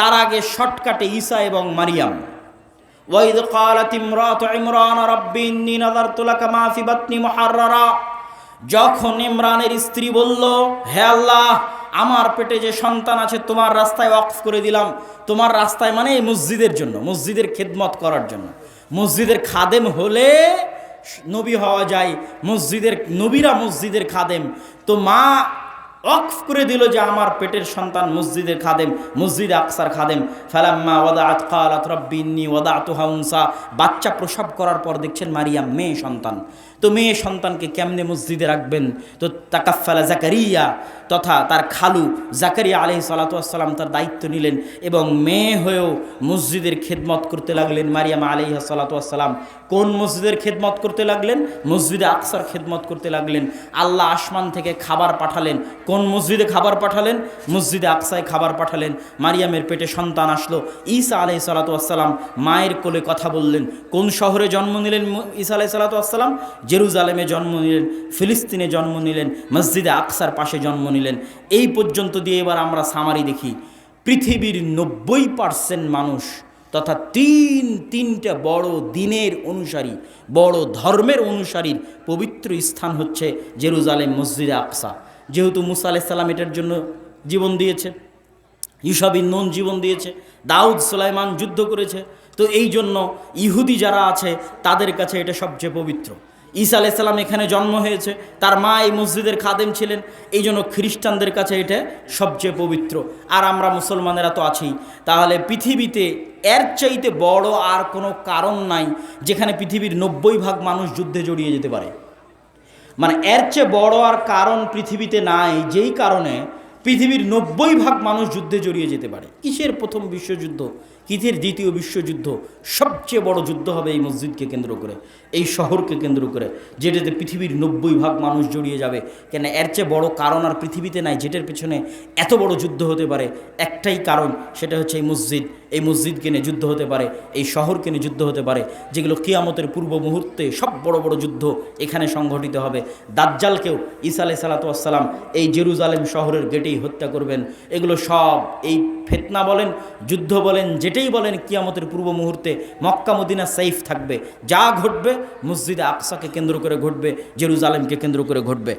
তার আগে শর্টকাটে ঈসা এবং মারিয়াম ওয়াইদ قالت امرأة عمران رب إني نظرت لك ما في بطني محررا যখন ইমরানের স্ত্রী বলল হে আল্লাহ আমার পেটে যে সন্তান আছে তোমার রাস্তায় অফ করে দিলাম তোমার রাস্তায় মানে এই মসজিদের জন্য মসজিদের খেদমত করার জন্য মসজিদের খাদেম হলে নবী হওয়া যায় মসজিদের নবীরা মসজিদের খাদেম তো মা অক্ফ করে দিল যে আমার পেটের সন্তান মসজিদের খাদেম, মসজিদ আকসার খাদেম। ফালাম্মা ওয়াদাআত ক্বালাত রাব্বি ইন্নী ওয়াদাতুহা উনসা। বাচ্চা প্রসব করার পর দেখছেন মারিয়াম, মেয়ে সন্তান। তো মেয়ে সন্তানকে কেমনে মসজিদে রাখবেন? তো তাকাফালা জাকারিয়া তথা তার খালু জাকারিয়া আলহি সালাতাম তার দায়িত্ব নিলেন এবং মেয়ে হয়েও মসজিদের খেদমত করতে লাগলেন মারিয়াম আলহি সালাতাম কোন মসজিদের খেদমত করতে লাগলেন? মসজিদে আকসার খেদমত করতে লাগলেন। আল্লাহ আসমান থেকে খাবার পাঠালেন। কোন মসজিদে খাবার পাঠালেন? মসজিদে আকসায় খাবার পাঠালেন। মারিয়ামের পেটে সন্তান আসলো। ঈসা আলহি সালাতাম মায়ের কোলে কথা বললেন। কোন শহরে জন্ম নিলেন ঈসা আলহি সালাতাম জেরুজালেমে জন্ম নিলেন, ফিলিস্তিনে জন্ম নিলেন, মসজিদে আকসার পাশে জন্ম নিলেন। এই পর্যন্ত দিয়ে এবার আমরা সামারি দেখি। পৃথিবীর নব্বই পার্সেন্ট মানুষ তথা তিন, তিনটা বড় দিনের অনুসারী, বড় ধর্মের অনুসারীর পবিত্র স্থান হচ্ছে জেরুজালেম মসজিদে আকসা। যেহেতু মুসা আলাইসাল্লাম এটার জন্য জীবন দিয়েছে ইউসাবিন নুন জীবন দিয়েছে, দাউদ সুলাইমান যুদ্ধ করেছে, তো এই জন্য ইহুদি যারা আছে, তাদের কাছে এটা সবচেয়ে পবিত্র। ঈসা আলাইসাল্লাম এখানে জন্ম হয়েছে, তার মা এই মসজিদের খাদেম ছিলেন, এই জন্য খ্রিস্টানদের কাছে এটা সবচেয়ে পবিত্র। আর আমরা মুসলমানেরা তো আছি তাহলে পৃথিবীতে এর চাইতে বড় আর কোনো কারণ নাই, যেখানে পৃথিবীর নব্বই ভাগ মানুষ যুদ্ধে জড়িয়ে যেতে পারে। মানে এর চেয়ে বড় আর কারণ পৃথিবীতে নাই, যেই কারণে পৃথিবীর নব্বই ভাগ মানুষ যুদ্ধে জড়িয়ে যেতে পারে। কিসের প্রথম বিশ্বযুদ্ধ? কিসের দ্বিতীয় বিশ্বযুদ্ধ? সবচেয়ে বড় যুদ্ধ হবে এই মসজিদকে কেন্দ্র করে, এই শহরকে কেন্দ্র করে, যেটাতে পৃথিবীর নব্বই ভাগ মানুষ জড়িয়ে যাবে। কেন এর চেয়ে বড় কারণ আর পৃথিবীতে নাই, যেটার পেছনে এত বড় যুদ্ধ হতে পারে, একটাই কারণ, সেটা হচ্ছে এই মসজিদ। এই মসজিদকে নিয়ে যুদ্ধ হতে পারে, এই শহরকে নিয়ে যুদ্ধ হতে পারে, যেগুলো কিয়ামতের পূর্ব মুহূর্তে সব বড় বড় যুদ্ধ এখানে সংঘটিত হবে। দাজ্জালকেও ঈসা আলাই সালাতাম এই জেরুজালেম শহরের গেটেই হত্যা করবেন। এগুলো সব এই ফেতনা বলেন, যুদ্ধ বলেন, যেটাই বলেন, কিয়ামতের পূর্ব মুহূর্তে মক্কা, মদিনা সেফ থাকবে। যা ঘটবে, মসজিদে আকসাকে কেন্দ্র করে ঘটবে, জেরুজালেমকে কেন্দ্র করে ঘটবে।